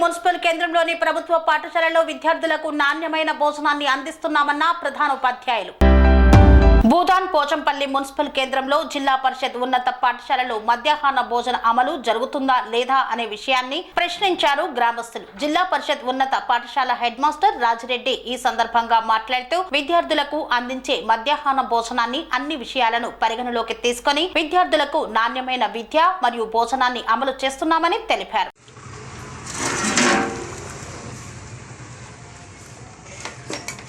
Municipal కేంద్రంలోని ప్రభుత్వ పాఠశాలలో విద్యార్థులకు నాణ్యమైన భోజనాన్ని అందిస్తున్నామన్న ప్రధాన ఉపాధ్యాయులు భూదాన్ పోచంపల్లి మున్సిపల్ కేంద్రంలో జిల్లా పరిషత్ ఉన్నత పాఠశాలలో మధ్యాహ్న భోజన అమలు జరుగుతుందా లేదా అనే విషయాన్ని ప్రశ్నించారు గ్రామస్తులు. జిల్లా పరిషత్ ఉన్నత పాఠశాల హెడ్ మాస్టర్ రాజిరెడ్డి ఈ సందర్భంగా మాట్లాడుతూ విద్యార్థులకు అందించే మధ్యాహ్న భోజనాన్ని అన్ని విషయాలను పరిగణలోకి తీసుకొని విద్యార్థులకు నాణ్యమైన విద్య మరియు భోజనాన్ని అమలు చేస్తున్నామని తెలిపారు.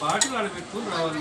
బాటి వాళ్ళు పెట్టుకుని రావాలి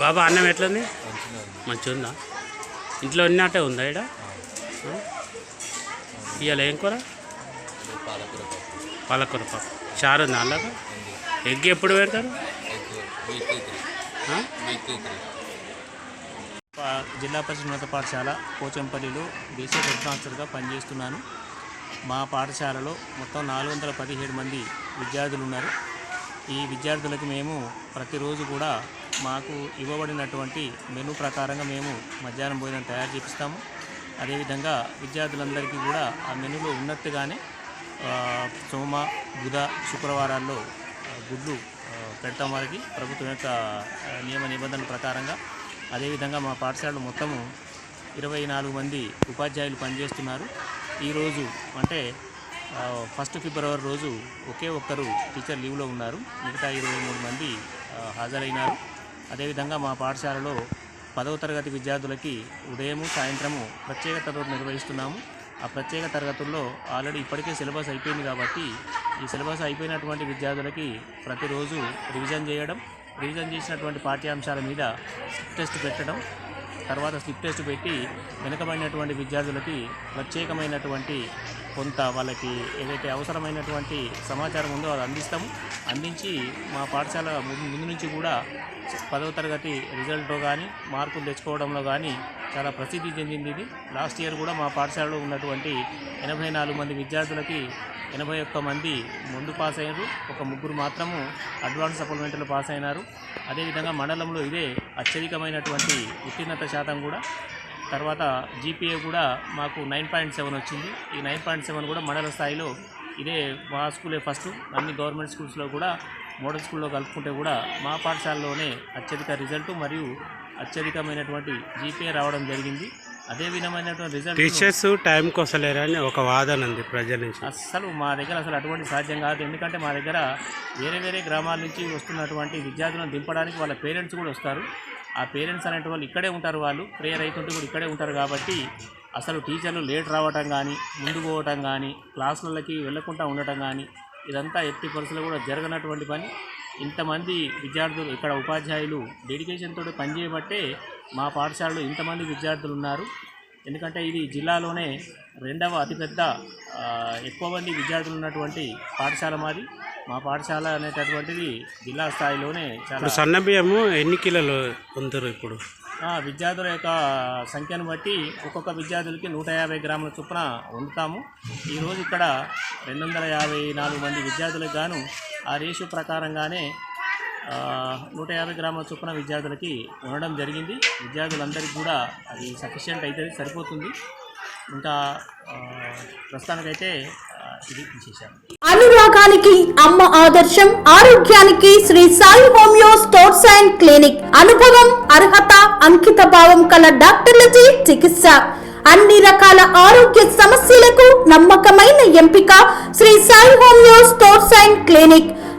బాబా అన్నం ఎట్లుంది? మంచిగా ఉందా ఇంట్లో ఉన్నట్టే ఉందా ఇక్కడ ఇవాళ ఏం కూర? పాలకూర పప్పు. పాలకూర చారు ఉందా అలాగా ఎగ్ ఎప్పుడు పెడతారు? జిల్లా పరిషత్ ఉన్నత పాఠశాల పోచంపల్లిలో బీసీ హెడ్ మాస్టర్గా పనిచేస్తున్నాను. మా పాఠశాలలో మొత్తం నాలుగు వందల పదిహేడు మంది విద్యార్థులు ఉన్నారు. ఈ విద్యార్థులకు మేము ప్రతిరోజు కూడా మాకు ఇవ్వబడినటువంటి మెనూ ప్రకారంగా మేము మధ్యాహ్నం భోజనం తయారు చేపిస్తాము. అదేవిధంగా విద్యార్థులందరికీ కూడా ఆ మెనూలో ఉన్నట్టుగానే సోమ బుధ శుక్రవారాల్లో గుడ్లు పెడతాం వారికి ప్రభుత్వం యొక్క నియమ నిబంధనల ప్రకారంగా. అదేవిధంగా మా పాఠశాలలో మొత్తము ఇరవై నాలుగు మంది ఉపాధ్యాయులు పనిచేస్తున్నారు. ఈరోజు అంటే ఫస్ట్ ఫిబ్రవరి రోజు ఒకే ఒక్కరు టీచర్ లీవ్లో ఉన్నారు. మిగతా ఇరవై మూడు మంది హాజరైనారు. అదేవిధంగా మా పాఠశాలలో పదవ తరగతి విద్యార్థులకి ఉదయము సాయంత్రము ప్రత్యేక తరగతులు నిర్వహిస్తున్నాము. ఆ ప్రత్యేక తరగతుల్లో ఆల్రెడీ ఇప్పటికే సిలబస్ అయిపోయింది కాబట్టి ఈ సిలబస్ అయిపోయినటువంటి విద్యార్థులకి ప్రతిరోజు రివిజన్ చేయడం రివిజన్ చేసినటువంటి పాఠ్యాంశాల మీద స్లిప్ టెస్ట్ పెట్టడం తర్వాత స్లిప్ టెస్ట్ పెట్టి వెనుకబడినటువంటి విద్యార్థులకి ప్రత్యేకమైనటువంటి కొంత వాళ్ళకి ఏదైతే అవసరమైనటువంటి సమాచారం ఉందో అది అందిస్తాము. అందించి మా పాఠశాల ముందు నుంచి కూడా పదవ తరగతి రిజల్ట్లో కానీ మార్కులు తెచ్చుకోవడంలో కానీ చాలా ప్రసిద్ధి చెందింది ఇది. లాస్ట్ ఇయర్ కూడా మా పాఠశాలలో ఉన్నటువంటి ఎనభై నాలుగు మంది విద్యార్థులకి ఎనభై ఒక్క మంది ముందు పాస్ అయ్యారు ఒక ముగ్గురు మాత్రము అడ్వాన్స్ సప్లిమెంటరీలో పాస్ అయినారు. అదేవిధంగా మండలంలో ఇదే అత్యధికమైనటువంటి ఉత్తీర్ణత శాతం కూడా తర్వాత జీపీఏ కూడా మాకు నైన్ పాయింట్ సెవెన్ వచ్చింది. ఈ నైన్ పాయింట్ సెవెన్ కూడా మండల స్థాయిలో ఇదే మా స్కూలే ఫస్ట్ అన్ని గవర్నమెంట్ స్కూల్స్లో కూడా మోడల్ స్కూల్లో కలుపుకుంటే కూడా మా పాఠశాలలోనే అత్యధిక రిజల్ట్ మరియు అత్యధికమైనటువంటి జీపీఏ రావడం జరిగింది. అదే విధమైనటువంటి రిజల్ట్ టీచర్స్ టైంకి వస్తలేరు అని ఒక వాదన ఉంది ప్రజల నుంచి. అస్సలు మా దగ్గర అసలు అటువంటి సాధ్యం కాదు. ఎందుకంటే మా దగ్గర వేరే వేరే గ్రామాల నుంచి వస్తున్నటువంటి విద్యార్థులను దింపడానికి వాళ్ళ పేరెంట్స్ కూడా వస్తారు. ఆ పేరెంట్స్ అనేటి వాళ్ళు ఇక్కడే ఉంటారు వాళ్ళు. ప్రేయర్ అవుతుంటే కూడా ఇక్కడే ఉంటారు కాబట్టి అసలు టీచర్లు లేట్ రావటం కానీ ముందు పోవటం కానీ క్లాసులకి వెళ్ళకుండా ఉండటం కానీ ఇదంతా ఎట్టి పరిస్థితుల్లో కూడా జరగనటువంటి పని. ఇంతమంది విద్యార్థులు ఇక్కడ ఉపాధ్యాయులు డెడికేషన్ తోటి పనిచేయబట్టే మా పాఠశాలలో ఇంతమంది విద్యార్థులు ఉన్నారు. ఎందుకంటే ఇది జిల్లాలోనే రెండవ అతిపెద్ద ఎక్కువ మంది విద్యార్థులు ఉన్నటువంటి పాఠశాల మాది. మా పాఠశాల అనేటటువంటిది జిల్లా స్థాయిలోనే చాలా ఇప్పుడు సన్న బియ్యము ఎన్ని కిలోలు పొందుతారు ఇప్పుడు? ఆ, విద్యార్థుల యొక్క సంఖ్యను బట్టి ఒక్కొక్క విద్యార్థులకి నూట యాభై గ్రాముల చొప్పున వండుతాము. ఈరోజు ఇక్కడ రెండు వందల యాభై నాలుగు మంది విద్యార్థులకు గాను ఆ రేషియో ప్రకారంగానే నూట యాభై గ్రాముల చొప్పున విద్యార్థులకి ఉండడం జరిగింది. విద్యార్థులందరికీ కూడా అది సఫిషియంట్ అవుతుంది సరిపోతుంది. ఇంకా ప్రస్తుతానికైతే ఇది విశేషాలు. అనురాగానికి అమ్మ ఆదర్శం ఆరోగ్యానికి Shri Sai homeo stores and clinic. అనుభవం అర్హత అంకిత భావం కల డాక్టర్లచే చికిత్స. అన్ని రకాల ఆరోగ్య సమస్యలకు నమ్మకమైన ఎంపిక Shri Sai homeo stores and clinic.